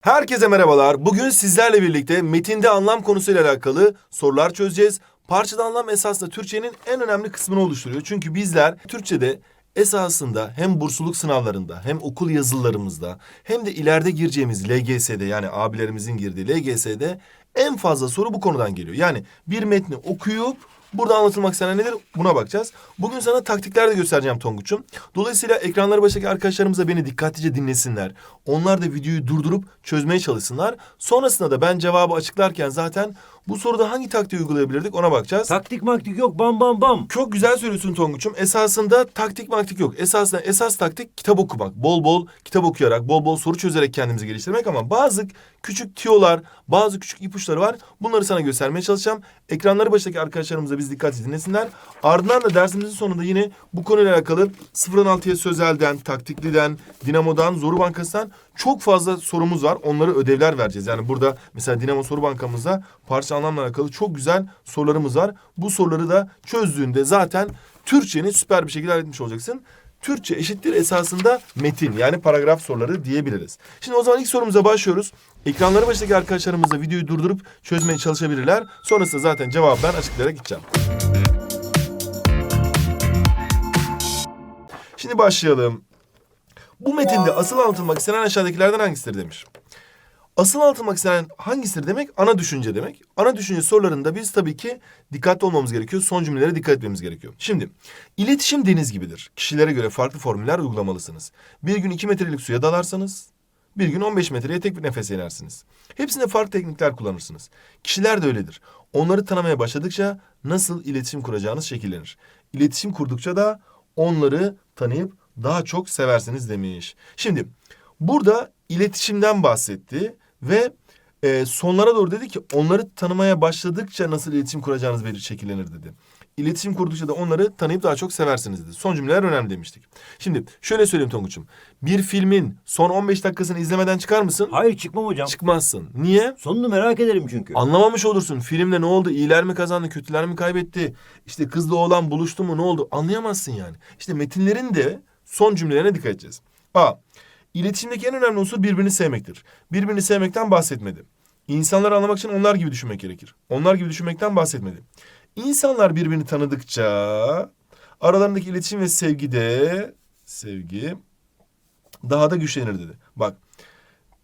Herkese merhabalar. Bugün sizlerle birlikte metinde anlam konusuyla alakalı sorular çözeceğiz. Parçada anlam esasında Türkçenin en önemli kısmını oluşturuyor. Çünkü bizler Türkçe'de esasında hem bursluluk sınavlarında hem okul yazılarımızda hem de ileride gireceğimiz LGS'de yani abilerimizin girdiği LGS'de en fazla soru bu konudan geliyor. Yani bir metni okuyup Burada anlatılmak istenen nedir? Buna bakacağız. Bugün sana taktikler de göstereceğim Tonguç'um. Dolayısıyla ekranları başındaki arkadaşlarımız da beni dikkatlice dinlesinler. Onlar da videoyu durdurup çözmeye çalışsınlar. Sonrasında da ben cevabı açıklarken zaten bu soruda hangi taktiği uygulayabilirdik ona bakacağız. Taktik maktik yok bam bam bam. Çok güzel söylüyorsun Tonguç'um. Esasında taktik maktik yok. Esasında esas taktik kitap okumak. Bol bol kitap okuyarak, bol bol soru çözerek kendimizi geliştirmek ama bazı küçük tiyolar, bazı küçük ipuçları var. Bunları sana göstermeye çalışacağım. Ekranları başındaki arkadaşlarımız da biz dikkatli dinlesinler. Ardından da dersimizin sonunda yine bu konuyla alakalı 0'dan 6'ya sözelden, taktikliden, dinamodan, zoru bankasından çok fazla sorumuz var. Onları ödevler vereceğiz. Yani burada mesela Dinamo Soru Bankamızda parça anlamla alakalı çok güzel sorularımız var. Bu soruları da çözdüğünde zaten Türkçeni süper bir şekilde halletmiş olacaksın. Türkçe eşittir esasında metin yani paragraf soruları diyebiliriz. Şimdi o zaman ilk sorumuza başlıyoruz. Ekranları başındaki arkadaşlarımız da videoyu durdurup çözmeye çalışabilirler. Sonrasında zaten cevabı ben açıklayarak gideceğim. Şimdi başlayalım. Bu metinde asıl anlatılmak istenen aşağıdakilerden hangisidir demiş. Asıl anlatılmak istenen hangisidir demek? Ana düşünce demek. Ana düşünce sorularında biz tabii ki dikkatli olmamız gerekiyor. Son cümlelere dikkat etmemiz gerekiyor. Şimdi iletişim deniz gibidir. Kişilere göre farklı formüller uygulamalısınız. Bir gün iki metrelik suya dalarsanız bir gün 15 metreye tek bir nefes inersiniz. Hepsinde farklı teknikler kullanırsınız. Kişiler de öyledir. Onları tanımaya başladıkça nasıl iletişim kuracağınız şekillenir. İletişim kurdukça da onları tanıyıp daha çok seversiniz demiş. Şimdi burada iletişimden bahsetti ve e, sonlara doğru dedi ki onları tanımaya başladıkça nasıl iletişim kuracağınız bir şekillenir dedi. İletişim kurdukça da onları tanıyıp daha çok seversiniz dedi. Son cümleler önemli demiştik. Şimdi şöyle söyleyeyim Tonguç'um. Bir filmin son 15 dakikasını izlemeden çıkar mısın? Hayır çıkmam hocam. Çıkmazsın. Niye? Sonunu merak ederim çünkü. Anlamamış olursun. Filmde ne oldu? İyiler mi kazandı? Kötüler mi kaybetti? İşte kızla oğlan buluştu mu? Ne oldu? Anlayamazsın yani. İşte metinlerin de son cümlelerine dikkat edeceğiz. A. İletişimdeki en önemli unsur birbirini sevmektir. Birbirini sevmekten bahsetmedi. İnsanları anlamak için onlar gibi düşünmek gerekir. Onlar gibi düşünmekten bahsetmedi. İnsanlar birbirini tanıdıkça aralarındaki iletişim ve sevgide sevgi daha da güçlenir dedi. Bak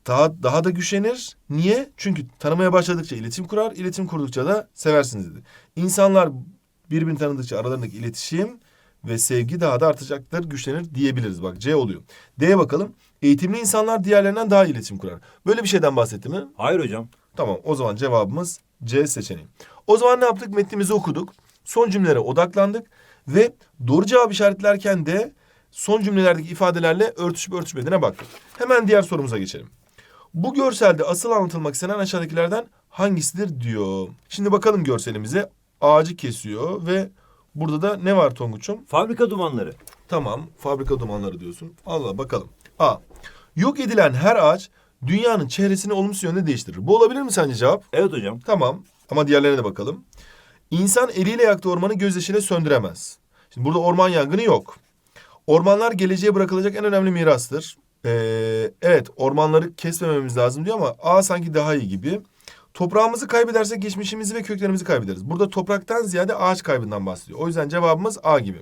daha, daha da güçlenir. Niye? Çünkü tanımaya başladıkça iletişim kurar, iletişim kurdukça da seversiniz dedi. İnsanlar birbirini tanıdıkça aralarındaki iletişim ve sevgi daha da artacaktır, güçlenir diyebiliriz. Bak C oluyor. D'ye bakalım. Eğitimli insanlar diğerlerinden daha iyi iletişim kurar. Böyle bir şeyden bahsetti mi? Hayır hocam. Tamam o zaman cevabımız C seçeneği. O zaman ne yaptık? Metnimizi okuduk. Son cümlelere odaklandık. Ve doğru cevap işaretlerken de son cümlelerdeki ifadelerle örtüşüp örtüşmediğine baktık. Hemen diğer sorumuza geçelim. Bu görselde asıl anlatılmak istenen aşağıdakilerden hangisidir diyor. Şimdi bakalım görselimize. Ağacı kesiyor ve burada da ne var Tonguç'um? Fabrika dumanları. Tamam, fabrika dumanları diyorsun. Allah bakalım. A. Yok edilen her ağaç dünyanın çehresini olumsuz yönde değiştirir. Bu olabilir mi sence cevap? Evet hocam. Tamam ama diğerlerine de bakalım. İnsan eliyle yaktığı ormanı gözyaşıyla söndüremez. Şimdi burada orman yangını yok. Ormanlar geleceğe bırakılacak en önemli mirastır. Ee, evet ormanları kesmememiz lazım diyor ama A sanki daha iyi gibi. Toprağımızı kaybedersek geçmişimizi ve köklerimizi kaybederiz. Burada topraktan ziyade ağaç kaybından bahsediyor. O yüzden cevabımız A gibi.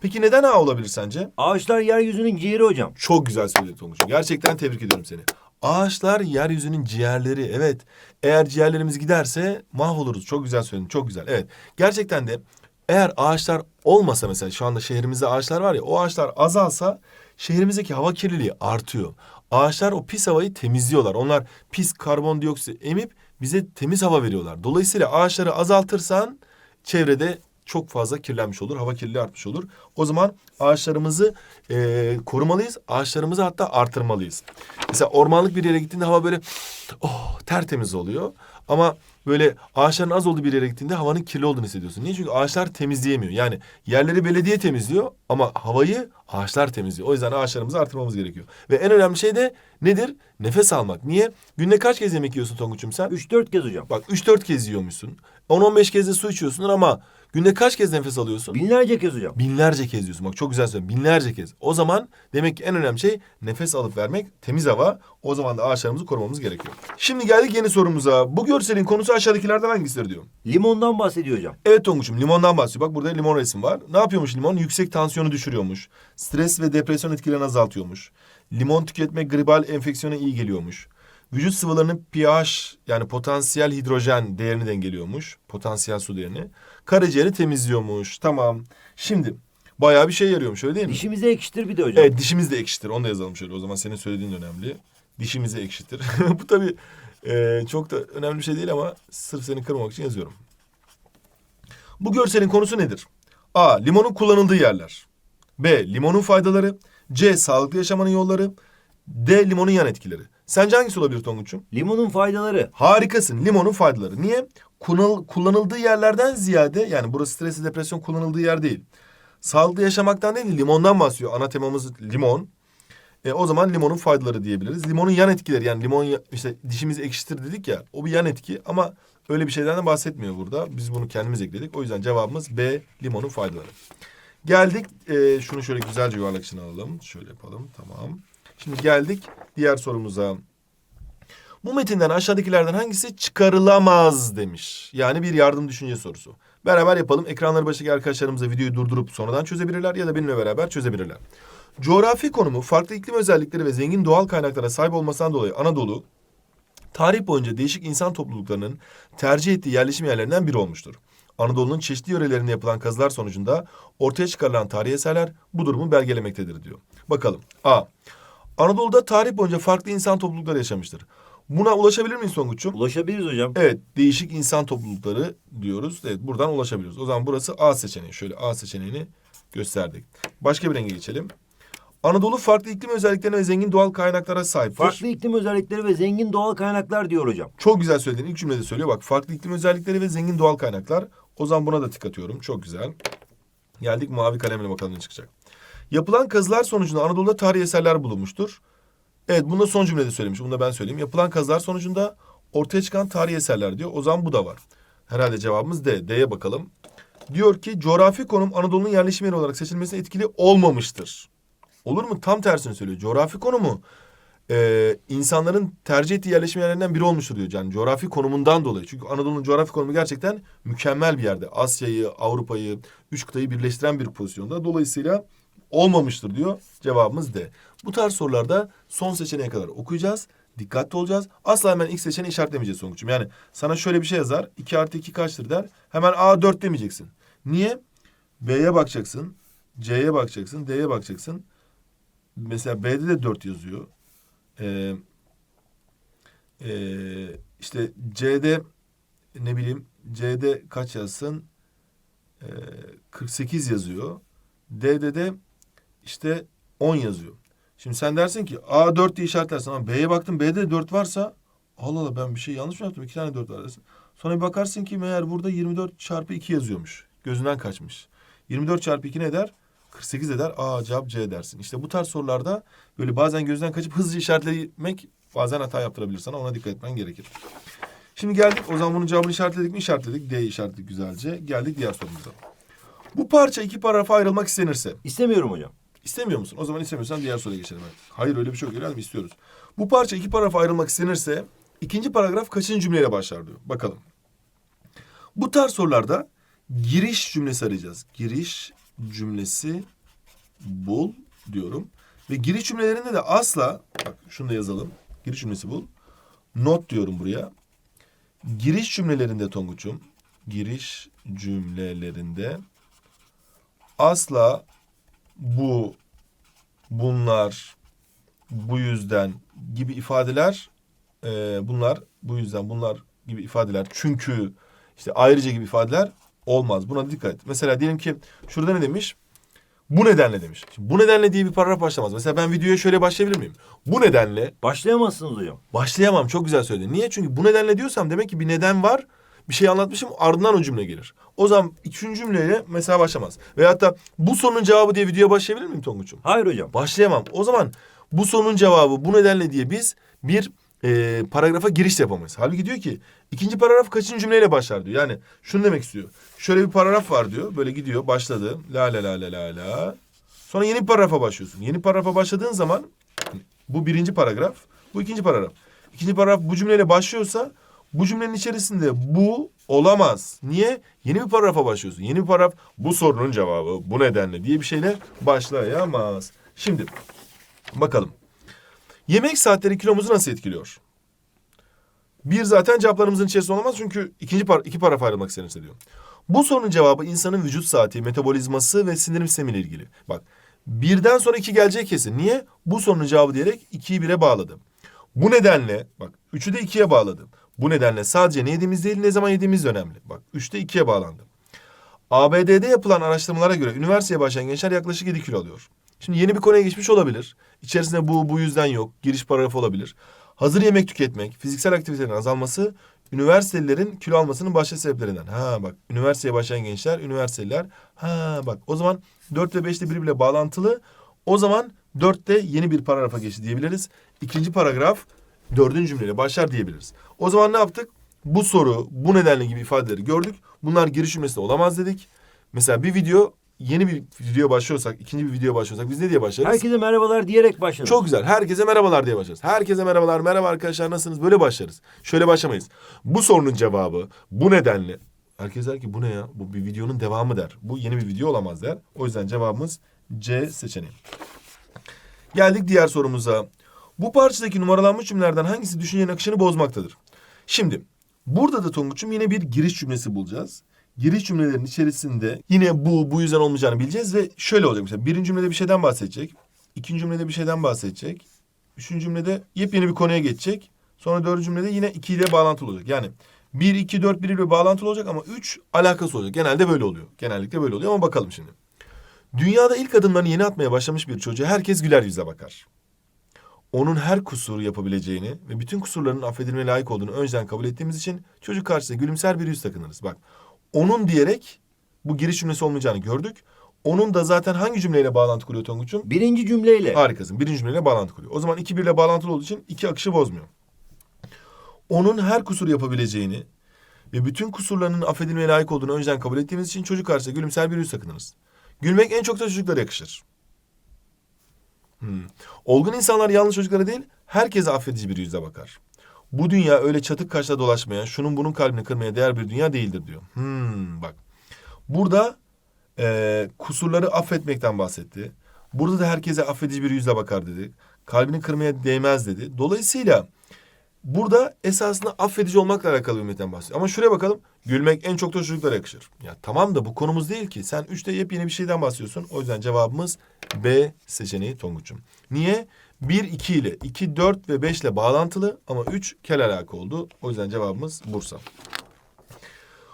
Peki neden A olabilir sence? Ağaçlar yeryüzünün ciğeri hocam. Çok güzel söyledin Tonguç'um. Gerçekten tebrik ediyorum seni. Ağaçlar yeryüzünün ciğerleri. Evet. Eğer ciğerlerimiz giderse mahvoluruz. Çok güzel söyledin. Çok güzel. Evet. Gerçekten de eğer ağaçlar olmasa mesela şu anda şehrimizde ağaçlar var ya o ağaçlar azalsa şehrimizdeki hava kirliliği artıyor. Ağaçlar o pis havayı temizliyorlar. Onlar pis karbondioksit emip bize temiz hava veriyorlar. Dolayısıyla ağaçları azaltırsan çevrede çok fazla kirlenmiş olur. Hava kirliliği artmış olur. O zaman ağaçlarımızı e, korumalıyız. Ağaçlarımızı hatta artırmalıyız. Mesela ormanlık bir yere gittiğinde hava böyle oh tertemiz oluyor. Ama böyle ağaçların az olduğu bir yere gittiğinde havanın kirli olduğunu hissediyorsun. Niye? Çünkü ağaçlar temizleyemiyor. Yani yerleri belediye temizliyor ama havayı ağaçlar temizliyor. O yüzden ağaçlarımızı artırmamız gerekiyor. Ve en önemli şey de nedir? Nefes almak. Niye? Günde kaç kez yemek yiyorsun Tonguç'um sen? 3-4 kez hocam. Bak 3-4 kez yiyormuşsun. 10-15 kez de su içiyorsun ama günde kaç kez nefes alıyorsun? Binlerce kez hocam. Binlerce kez diyorsun. Bak çok güzel söylüyorsun. Binlerce kez. O zaman demek ki en önemli şey nefes alıp vermek, temiz hava. O zaman da ağaçlarımızı korumamız gerekiyor. Şimdi geldik yeni sorumuza. Bu görselin konusu aşağıdakilerden hangisidir diyor. Limondan bahsediyor hocam. Evet Tonguç'um limondan bahsediyor. Bak burada limon resim var. Ne yapıyormuş limon? Yüksek tansiyonu düşürüyormuş. Stres ve depresyon etkilerini azaltıyormuş. Limon tüketmek gribal enfeksiyona iyi geliyormuş. Vücut sıvılarının pH yani potansiyel hidrojen değerini dengeliyormuş. Potansiyel su değerini. Karaciğeri temizliyormuş. Tamam. Şimdi bayağı bir şey yarıyormuş öyle değil mi? Dişimize ekşitir bir de hocam. Evet dişimiz de ekşitir. Onu da yazalım şöyle. O zaman senin söylediğin de önemli. Dişimizi ekşitir. Bu tabii e, çok da önemli bir şey değil ama sırf seni kırmamak için yazıyorum. Bu görselin konusu nedir? A. Limonun kullanıldığı yerler. B. Limonun faydaları. C. Sağlıklı yaşamanın yolları. D. Limonun yan etkileri. Sence hangisi olabilir Tonguç'um? Limonun faydaları. Harikasın. Limonun faydaları. Niye? Kullanıl- kullanıldığı yerlerden ziyade yani burası stres depresyon kullanıldığı yer değil. Sağlıklı yaşamaktan değil limondan bahsediyor. Ana temamız limon. E, o zaman limonun faydaları diyebiliriz. Limonun yan etkileri yani limon işte dişimizi ekşitir dedik ya o bir yan etki ama öyle bir şeyden de bahsetmiyor burada. Biz bunu kendimiz ekledik. O yüzden cevabımız B limonun faydaları. Geldik e, şunu şöyle güzelce yuvarlak içine alalım. Şöyle yapalım tamam. Şimdi geldik diğer sorumuza. Bu metinden aşağıdakilerden hangisi çıkarılamaz demiş. Yani bir yardım düşünce sorusu. Beraber yapalım. Ekranları başındaki arkadaşlarımız da videoyu durdurup sonradan çözebilirler ya da benimle beraber çözebilirler. Coğrafi konumu, farklı iklim özellikleri ve zengin doğal kaynaklara sahip olmasından dolayı Anadolu, tarih boyunca değişik insan topluluklarının tercih ettiği yerleşim yerlerinden biri olmuştur. Anadolu'nun çeşitli yörelerinde yapılan kazılar sonucunda ortaya çıkarılan tarihi eserler bu durumu belgelemektedir diyor. Bakalım. A. Anadolu'da tarih boyunca farklı insan toplulukları yaşamıştır. Buna ulaşabilir miyiz Tonguç'um? Ulaşabiliriz hocam. Evet, değişik insan toplulukları diyoruz. Evet, buradan ulaşabiliyoruz. O zaman burası A seçeneği. Şöyle A seçeneğini gösterdik. Başka bir renge geçelim. Anadolu farklı iklim özelliklerine ve zengin doğal kaynaklara sahiptir. Farklı iklim özellikleri ve zengin doğal kaynaklar diyor hocam. Çok güzel söyledin. İlk cümlede söylüyor. Bak farklı iklim özellikleri ve zengin doğal kaynaklar. O zaman buna da tık atıyorum. Çok güzel. Geldik mavi kalemle bakalım ne çıkacak. Yapılan kazılar sonucunda Anadolu'da tarihi eserler bulunmuştur. Evet bunu da son cümlede söylemiş. Bunu da ben söyleyeyim. Yapılan kazılar sonucunda ortaya çıkan tarihi eserler diyor. O zaman bu da var. Herhalde cevabımız D. D'ye bakalım. Diyor ki coğrafi konum Anadolu'nun yerleşim yeri olarak seçilmesine etkili olmamıştır. Olur mu? Tam tersini söylüyor. Coğrafi konumu e, insanların tercih ettiği yerleşim yerlerinden biri olmuştur diyor. Yani coğrafi konumundan dolayı. Çünkü Anadolu'nun coğrafi konumu gerçekten mükemmel bir yerde. Asya'yı, Avrupa'yı, üç kıtayı birleştiren bir pozisyonda. Dolayısıyla olmamıştır diyor. Cevabımız D. Bu tarz sorularda son seçeneğe kadar okuyacağız. Dikkatli olacağız. Asla hemen ilk seçeneği işaretlemeyeceğiz sonuçum. Yani sana şöyle bir şey yazar. 2 artı 2 kaçtır der. Hemen A 4 demeyeceksin. Niye? B'ye bakacaksın. C'ye bakacaksın. D'ye bakacaksın. Mesela B'de de 4 yazıyor. Ee, e, işte C'de ne bileyim C'de kaç yazsın? Ee, 48 yazıyor. D'de de işte 10 yazıyor. Şimdi sen dersin ki A 4 diye işaretlersin ama B'ye baktın B'de de 4 varsa Allah Allah ben bir şey yanlış mı yaptım? İki tane 4 var dersin. Sonra bir bakarsın ki meğer burada 24 çarpı 2 yazıyormuş. Gözünden kaçmış. 24 çarpı 2 ne eder? 48 eder. A cevap C dersin. İşte bu tarz sorularda böyle bazen gözden kaçıp hızlıca işaretlemek bazen hata yaptırabilir sana. Ona dikkat etmen gerekir. Şimdi geldik. O zaman bunun cevabını işaretledik mi? İşaretledik. D işaretledik güzelce. Geldik diğer sorumuza. Bu parça iki paragrafa ayrılmak istenirse İstemiyorum hocam. İstemiyor musun? O zaman istemiyorsan diğer soruya geçelim. Hayır öyle bir şey yok. Mi istiyoruz? Bu parça iki paragrafa ayrılmak istenirse ikinci paragraf kaçıncı cümleyle başlar diyor. Bakalım. Bu tarz sorularda giriş cümlesi arayacağız. Giriş cümlesi bul diyorum. Ve giriş cümlelerinde de asla bak şunu da yazalım. Giriş cümlesi bul. Not diyorum buraya. Giriş cümlelerinde Tonguç'um giriş cümlelerinde asla bu, bunlar, bu yüzden gibi ifadeler, e, bunlar, bu yüzden, bunlar gibi ifadeler, çünkü, işte ayrıca gibi ifadeler olmaz. Buna dikkat et. Mesela diyelim ki şurada ne demiş? Bu nedenle demiş. Şimdi bu nedenle diye bir paragraf başlamaz. Mesela ben videoya şöyle başlayabilir miyim? Bu nedenle Başlayamazsınız hocam. Başlayamam çok güzel söyledin. Niye? Çünkü bu nedenle diyorsam demek ki bir neden var. Bir şey anlatmışım ardından o cümle gelir. O zaman üçüncü cümleyle mesela başlamaz. Veyahut da bu sorunun cevabı diye videoya başlayabilir miyim Tonguç'um? Hayır hocam. Başlayamam. O zaman bu sorunun cevabı bu nedenle diye biz bir e, paragrafa giriş yapamayız. Halbuki diyor ki ikinci paragraf kaçıncı cümleyle başlar diyor. Yani şunu demek istiyor. Şöyle bir paragraf var diyor. Böyle gidiyor başladı. La la la la la la. Sonra yeni bir paragrafa başlıyorsun. Yeni paragrafa başladığın zaman bu birinci paragraf. Bu ikinci paragraf. İkinci paragraf bu cümleyle başlıyorsa bu cümlenin içerisinde bu olamaz. Niye? Yeni bir paragrafa başlıyorsun. Yeni bir paragraf bu sorunun cevabı bu nedenle diye bir şeyle başlayamaz. Şimdi bakalım. Yemek saatleri kilomuzu nasıl etkiliyor? Bir zaten cevaplarımızın içerisinde olamaz çünkü ikinci par iki paragraf ayrılmak istenirse diyor. Bu sorunun cevabı insanın vücut saati, metabolizması ve sindirim sistemiyle ilgili. Bak birden sonra iki geleceği kesin. Niye? Bu sorunun cevabı diyerek ikiyi bire bağladım. Bu nedenle bak üçü de ikiye bağladım. Bu nedenle sadece ne yediğimiz değil ne zaman yediğimiz önemli. Bak üçte ikiye bağlandı. ABD'de yapılan araştırmalara göre üniversiteye başlayan gençler yaklaşık 7 kilo alıyor. Şimdi yeni bir konuya geçmiş olabilir. İçerisinde bu bu yüzden yok. Giriş paragrafı olabilir. Hazır yemek tüketmek, fiziksel aktivitelerin azalması üniversitelilerin kilo almasının başta sebeplerinden. Ha bak üniversiteye başlayan gençler, üniversiteliler. Ha bak o zaman 4 ve 5'te birbiriyle bağlantılı. O zaman 4'te yeni bir paragrafa geçti diyebiliriz. İkinci paragraf dördüncü cümleyle başlar diyebiliriz. O zaman ne yaptık? Bu soru, bu nedenle gibi ifadeleri gördük. Bunlar giriş cümlesinde olamaz dedik. Mesela bir video, yeni bir video başlıyorsak, ikinci bir video başlıyorsak biz ne diye başlarız? Herkese merhabalar diyerek başladık. Çok güzel. Herkese merhabalar diye başlarız. Herkese merhabalar, merhaba arkadaşlar nasılsınız? Böyle başlarız. Şöyle başlamayız. Bu sorunun cevabı bu nedenle. Herkes der ki bu ne ya? Bu bir videonun devamı der. Bu yeni bir video olamaz der. O yüzden cevabımız C seçeneği. Geldik diğer sorumuza. Bu parçadaki numaralanmış cümlelerden hangisi düşüncenin akışını bozmaktadır? Şimdi burada da Tonguç'um yine bir giriş cümlesi bulacağız. Giriş cümlelerin içerisinde yine bu, bu yüzden olmayacağını bileceğiz ve şöyle olacak mesela. Birinci cümlede bir şeyden bahsedecek. ikinci cümlede bir şeyden bahsedecek. Üçüncü cümlede yepyeni bir konuya geçecek. Sonra dördüncü cümlede yine iki ile bağlantılı olacak. Yani bir, iki, dört birbiriyle bağlantılı olacak ama üç alakası olacak. Genelde böyle oluyor. Genellikle böyle oluyor ama bakalım şimdi. Dünyada ilk adımlarını yeni atmaya başlamış bir çocuğa herkes güler yüze bakar. Onun her kusuru yapabileceğini ve bütün kusurlarının affedilmeye layık olduğunu önceden kabul ettiğimiz için çocuk karşısında gülümser bir yüz takınırız. Bak onun diyerek bu giriş cümlesi olmayacağını gördük. Onun da zaten hangi cümleyle bağlantı kuruyor Tonguç'um? Birinci cümleyle. Harikasın. Birinci cümleyle bağlantı kuruyor. O zaman iki birle bağlantılı olduğu için iki akışı bozmuyor. Onun her kusur yapabileceğini ve bütün kusurlarının affedilmeye layık olduğunu önceden kabul ettiğimiz için çocuk karşısında gülümser bir yüz sakınırız. Gülmek en çok da çocuklara yakışır. Hmm. Olgun insanlar yalnız çocuklara değil, herkese affedici bir yüzle bakar. Bu dünya öyle çatık kaşla dolaşmaya, şunun bunun kalbini kırmaya değer bir dünya değildir diyor. Hmm, bak. Burada eee, kusurları affetmekten bahsetti. Burada da herkese affedici bir yüzle bakar dedi. Kalbini kırmaya değmez dedi. Dolayısıyla burada esasında affedici olmakla alakalı bir metin bahsediyor. Ama şuraya bakalım. Gülmek en çok da çocuklara yakışır. Ya tamam da bu konumuz değil ki. Sen üçte yepyeni bir şeyden bahsediyorsun. O yüzden cevabımız B seçeneği Tonguç'um. Niye? 1, 2 ile, 2, 4 ve 5 ile bağlantılı ama 3 kel alaka oldu. O yüzden cevabımız Bursa.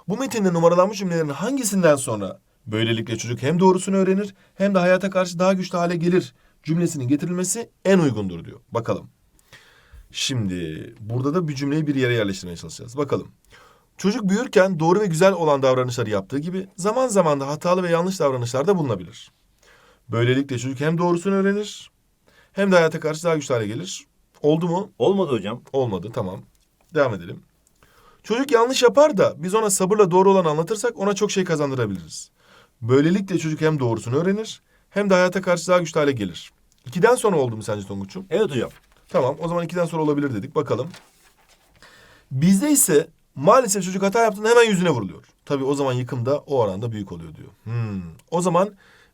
Bu metinde numaralanmış cümlelerin hangisinden sonra böylelikle çocuk hem doğrusunu öğrenir hem de hayata karşı daha güçlü hale gelir cümlesinin getirilmesi en uygundur diyor. Bakalım. Şimdi burada da bir cümleyi bir yere yerleştirmeye çalışacağız. Bakalım. Çocuk büyürken doğru ve güzel olan davranışları yaptığı gibi zaman zaman da hatalı ve yanlış davranışlarda bulunabilir. Böylelikle çocuk hem doğrusunu öğrenir hem de hayata karşı daha güçlü hale gelir. Oldu mu? Olmadı hocam. Olmadı tamam. Devam edelim. Çocuk yanlış yapar da biz ona sabırla doğru olanı anlatırsak ona çok şey kazandırabiliriz. Böylelikle çocuk hem doğrusunu öğrenir hem de hayata karşı daha güçlü hale gelir. İkiden sonra oldu mu sence Tonguç'um? Evet hocam. Tamam o zaman ikiden sonra olabilir dedik bakalım. Bizde ise maalesef çocuk hata yaptığında hemen yüzüne vuruluyor. Tabii o zaman yıkım da o oranda büyük oluyor diyor. Hmm. O zaman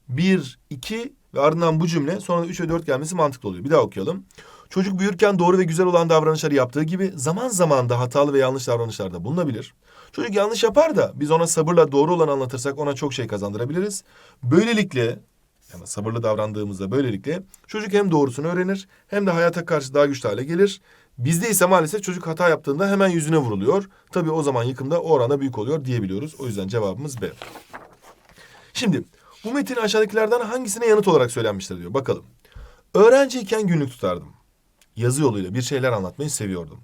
bir, iki ve ardından bu cümle sonra da üç ve dört gelmesi mantıklı oluyor. Bir daha okuyalım. Çocuk büyürken doğru ve güzel olan davranışları yaptığı gibi zaman zaman da hatalı ve yanlış davranışlarda bulunabilir. Çocuk yanlış yapar da biz ona sabırla doğru olanı anlatırsak ona çok şey kazandırabiliriz. Böylelikle yani sabırlı davrandığımızda böylelikle çocuk hem doğrusunu öğrenir hem de hayata karşı daha güçlü hale gelir. Bizde ise maalesef çocuk hata yaptığında hemen yüzüne vuruluyor. Tabii o zaman yıkımda o oranda büyük oluyor diyebiliyoruz. O yüzden cevabımız B. Şimdi bu metin aşağıdakilerden hangisine yanıt olarak söylenmiştir diyor. Bakalım. Öğrenciyken günlük tutardım. Yazı yoluyla bir şeyler anlatmayı seviyordum.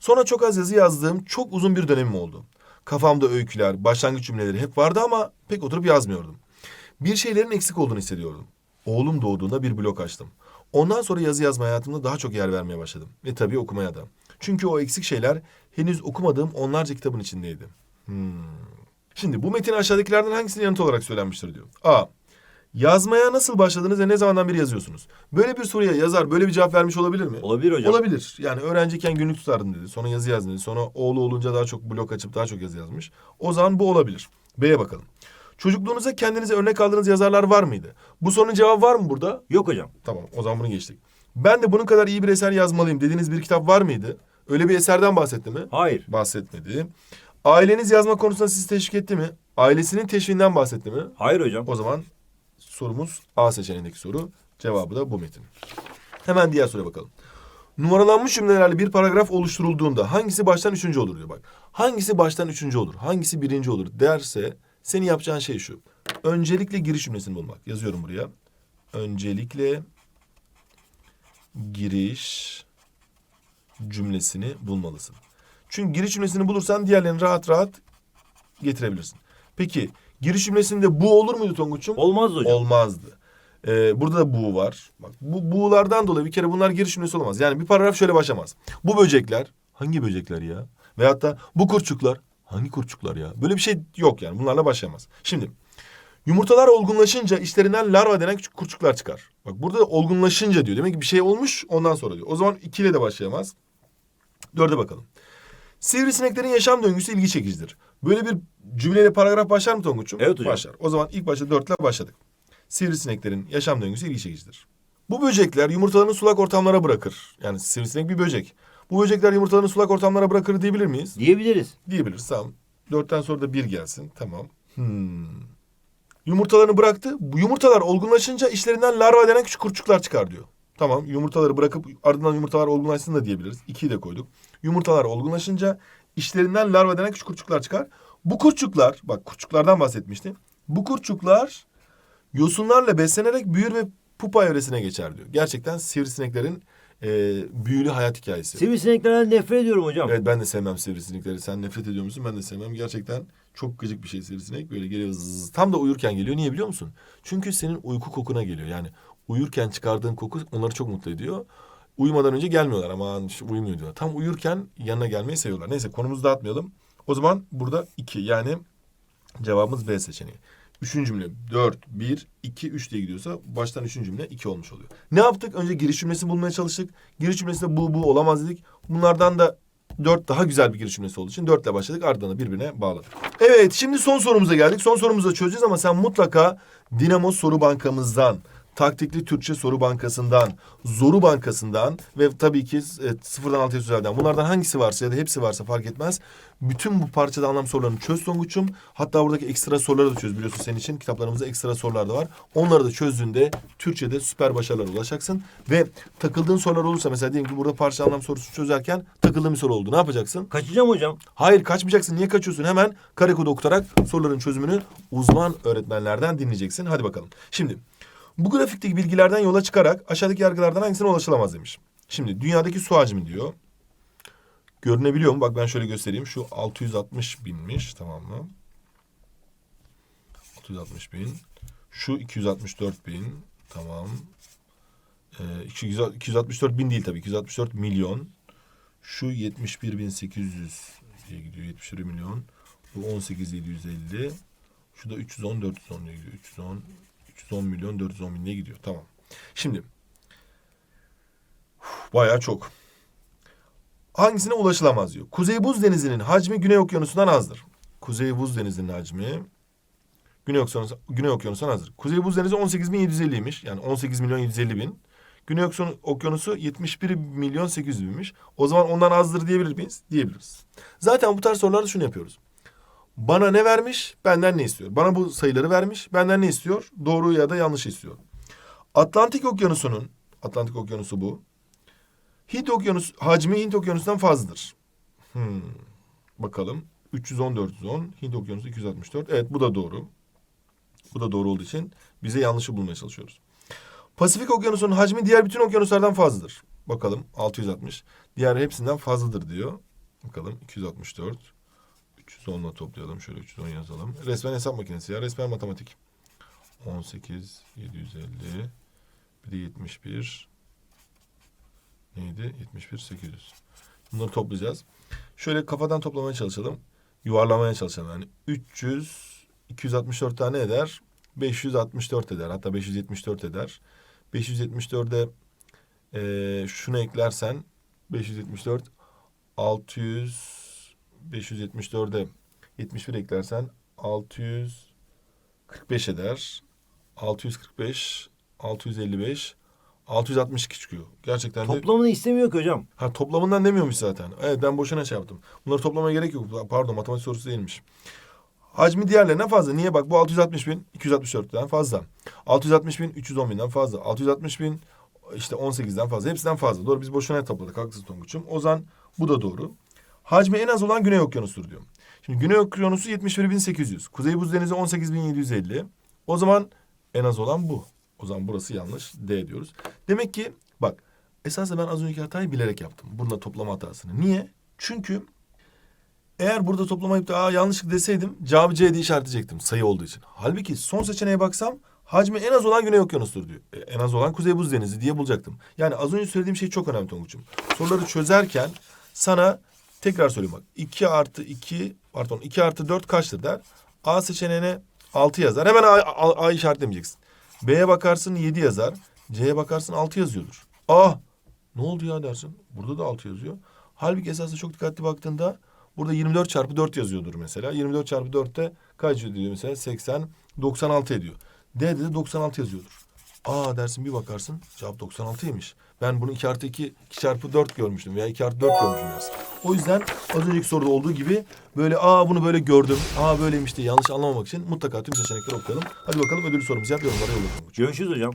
Sonra çok az yazı yazdığım çok uzun bir dönemim oldu. Kafamda öyküler, başlangıç cümleleri hep vardı ama pek oturup yazmıyordum. Bir şeylerin eksik olduğunu hissediyordum. Oğlum doğduğunda bir blok açtım. Ondan sonra yazı yazma hayatımda daha çok yer vermeye başladım. Ve tabii okumaya da. Çünkü o eksik şeyler henüz okumadığım onlarca kitabın içindeydi. Hmm. Şimdi bu metin aşağıdakilerden hangisinin yanıt olarak söylenmiştir diyor. A. Yazmaya nasıl başladınız ve ne zamandan beri yazıyorsunuz? Böyle bir soruya yazar böyle bir cevap vermiş olabilir mi? Olabilir hocam. Olabilir. Yani öğrenciyken günlük tutardım dedi. Sonra yazı yazdım dedi. Sonra oğlu olunca daha çok blok açıp daha çok yazı yazmış. O zaman bu olabilir. B'ye bakalım. Çocukluğunuzda kendinize örnek aldığınız yazarlar var mıydı? Bu sorunun cevabı var mı burada? Yok hocam. Tamam o zaman bunu geçtik. Ben de bunun kadar iyi bir eser yazmalıyım dediğiniz bir kitap var mıydı? Öyle bir eserden bahsetti mi? Hayır. Bahsetmedi. Aileniz yazma konusunda sizi teşvik etti mi? Ailesinin teşviğinden bahsetti mi? Hayır hocam. O zaman sorumuz A seçeneğindeki soru. Cevabı da bu metin. Hemen diğer soruya bakalım. Numaralanmış cümlelerle bir paragraf oluşturulduğunda hangisi baştan üçüncü olur diyor bak. Hangisi baştan üçüncü olur? Hangisi birinci olur derse senin yapacağın şey şu. Öncelikle giriş cümlesini bulmak. Yazıyorum buraya. Öncelikle giriş cümlesini bulmalısın. Çünkü giriş cümlesini bulursan diğerlerini rahat rahat getirebilirsin. Peki giriş cümlesinde bu olur muydu Tonguç'um? Olmaz hocam. Olmazdı. Ee, burada da bu var. Bak bu buğulardan dolayı bir kere bunlar giriş cümlesi olamaz. Yani bir paragraf şöyle başlamaz. Bu böcekler hangi böcekler ya? Veyahut da bu kurçuklar hangi kurçuklar ya? Böyle bir şey yok yani. Bunlarla başlayamaz. Şimdi yumurtalar olgunlaşınca içlerinden larva denen küçük kurçuklar çıkar. Bak burada da olgunlaşınca diyor. Demek ki bir şey olmuş ondan sonra diyor. O zaman ikiyle de başlayamaz. Dörde bakalım. Sivrisineklerin yaşam döngüsü ilgi çekicidir. Böyle bir cümleyle paragraf başlar mı Tonguç'um? Evet hocam. Başlar. O zaman ilk başta dörtle başladık. Sivrisineklerin yaşam döngüsü ilgi çekicidir. Bu böcekler yumurtalarını sulak ortamlara bırakır. Yani sivrisinek bir böcek. Bu böcekler yumurtalarını sulak ortamlara bırakır diyebilir miyiz? Diyebiliriz. Diyebiliriz tamam. Dörtten sonra da bir gelsin. Tamam. Hmm. Yumurtalarını bıraktı. Bu yumurtalar olgunlaşınca içlerinden larva denen küçük kurçuklar çıkar diyor. Tamam yumurtaları bırakıp ardından yumurtalar olgunlaşsın da diyebiliriz. İkiyi de koyduk. Yumurtalar olgunlaşınca içlerinden larva denen küçük kurçuklar çıkar. Bu kurçuklar bak kurçuklardan bahsetmiştim. Bu kurçuklar yosunlarla beslenerek büyür ve pupa evresine geçer diyor. Gerçekten sivrisineklerin e, büyülü hayat hikayesi. Sivrisineklerden nefret ediyorum hocam. Evet ben de sevmem sivrisinekleri. Sen nefret ediyor musun? Ben de sevmem. Gerçekten çok gıcık bir şey sivrisinek. Böyle geliyor zzz. Tam da uyurken geliyor. Niye biliyor musun? Çünkü senin uyku kokuna geliyor. Yani uyurken çıkardığın koku onları çok mutlu ediyor. Uyumadan önce gelmiyorlar ama işte uyumuyor diyorlar. Tam uyurken yanına gelmeyi seviyorlar. Neyse konumuzu dağıtmayalım. O zaman burada iki yani cevabımız B seçeneği. Üçüncü cümle dört, bir, iki, üç diye gidiyorsa baştan üçüncü cümle iki olmuş oluyor. Ne yaptık? Önce giriş cümlesi bulmaya çalıştık. Giriş cümlesinde bu bu olamaz dedik. Bunlardan da dört daha güzel bir giriş cümlesi olduğu için dörtle başladık. Ardından da birbirine bağladık. Evet şimdi son sorumuza geldik. Son sorumuzu çözeceğiz ama sen mutlaka Dinamo Soru Bankamızdan Taktikli Türkçe Soru Bankası'ndan, Zoru Bankası'ndan ve tabii ki e, sıfırdan altıya sözelden. Bunlardan hangisi varsa ya da hepsi varsa fark etmez. Bütün bu parçada anlam sorularını çöz Tonguç'um. Hatta buradaki ekstra soruları da çöz biliyorsun senin için. Kitaplarımızda ekstra sorular da var. Onları da çözdüğünde Türkçe'de süper başarılara ulaşacaksın. Ve takıldığın sorular olursa mesela diyelim ki burada parça anlam sorusu çözerken takıldığın bir soru oldu. Ne yapacaksın? Kaçacağım hocam. Hayır kaçmayacaksın. Niye kaçıyorsun? Hemen kare kodu okutarak soruların çözümünü uzman öğretmenlerden dinleyeceksin. Hadi bakalım. Şimdi bu grafikteki bilgilerden yola çıkarak aşağıdaki yargılardan hangisine ulaşılamaz demiş. Şimdi dünyadaki su hacmi diyor. Görünebiliyor mu? Bak ben şöyle göstereyim. Şu 660 binmiş tamam mı? 660 bin. Şu 264 bin. Tamam. Ee, 200 264 bin değil tabii. 264 milyon. Şu 71.800 diye gidiyor. 71 milyon. Bu 18.750. Şu da 310 410 diye gidiyor. 310 310 milyon 410 bin diye gidiyor. Tamam. Şimdi bayağı çok. Hangisine ulaşılamaz diyor. Kuzey Buz Denizi'nin hacmi Güney Okyanusu'ndan azdır. Kuzey Buz Denizi'nin hacmi Güney Okyanusu, Güney Okyanusu'ndan azdır. Kuzey Buz Denizi 18.750'ymiş. Yani 18 milyon 750 bin. Güney Okyanusu 71 milyon 800 binmiş. O zaman ondan azdır diyebilir miyiz? Diyebiliriz. Zaten bu tarz sorularda şunu yapıyoruz. Bana ne vermiş, benden ne istiyor? Bana bu sayıları vermiş, benden ne istiyor? Doğru ya da yanlış istiyor. Atlantik Okyanusu'nun, Atlantik Okyanusu bu. Hint Okyanusu, hacmi Hint Okyanusu'ndan fazladır. Hmm. Bakalım. 310, 410. Hint Okyanusu 264. Evet bu da doğru. Bu da doğru olduğu için bize yanlışı bulmaya çalışıyoruz. Pasifik Okyanusu'nun hacmi diğer bütün okyanuslardan fazladır. Bakalım 660. Diğer hepsinden fazladır diyor. Bakalım 264. 310'la toplayalım. Şöyle 310 yazalım. Resmen hesap makinesi ya. Resmen matematik. 18, 750. Bir de 71. Neydi? 71, 800. Bunları toplayacağız. Şöyle kafadan toplamaya çalışalım. Yuvarlamaya çalışalım. Yani 300, 264 tane eder. 564 eder. Hatta 574 eder. 574'e eee şunu eklersen 574 600 574'e 71 eklersen 645 eder. 645 655 662 çıkıyor. Gerçekten de Toplamını istemiyor ki hocam. Ha toplamından demiyormuş zaten. Evet ben boşuna şey yaptım. Bunları toplamaya gerek yok. Pardon matematik sorusu değilmiş. Hacmi diğerlerinden fazla. Niye? Bak bu 660 bin 264'ten fazla. 660 bin 310 binden fazla. 660 bin işte 18'den fazla. Hepsinden fazla. Doğru biz boşuna topladık. Haklısın Tonguç'um. O zaman bu da doğru. Hacmi en az olan Güney Okyanusu'dur diyor. Şimdi Güney Okyanusu 71.800. Kuzey Buz Denizi 18.750. O zaman en az olan bu. O zaman burası yanlış. D diyoruz. Demek ki bak esasında ben az önceki hatayı bilerek yaptım. Burada toplama hatasını. Niye? Çünkü eğer burada toplamayıp da Aa, yanlışlık deseydim cevabı C diye işaretleyecektim sayı olduğu için. Halbuki son seçeneğe baksam hacmi en az olan Güney Okyanusu'dur diyor. E, en az olan Kuzey Buz Denizi diye bulacaktım. Yani az önce söylediğim şey çok önemli Tonguç'um. Soruları çözerken sana tekrar söyleyeyim bak. 2 artı 2 pardon 2 artı 4 kaçtır der. A seçeneğine 6 yazar. Hemen A, A, A işaretlemeyeceksin. B'ye bakarsın 7 yazar. C'ye bakarsın 6 yazıyordur. Aa ne oldu ya dersin. Burada da 6 yazıyor. Halbuki esasında çok dikkatli baktığında burada 24 çarpı 4 yazıyordur mesela. 24 çarpı 4'te kaç ediyor mesela? 80, 96 ediyor. D'de de 96 yazıyordur. Aa dersin bir bakarsın cevap 96'ymış. Ben bunu 2 artı 2, 2 çarpı 4 görmüştüm veya 2 artı 4 görmüşüm dersin. O yüzden az önceki soruda olduğu gibi böyle aa bunu böyle gördüm, aa böyleymiş diye yanlış anlamamak için mutlaka tüm seçenekleri okuyalım. Hadi bakalım ödül sorumuzu yap yorumlara yolla. Görüşürüz hocam.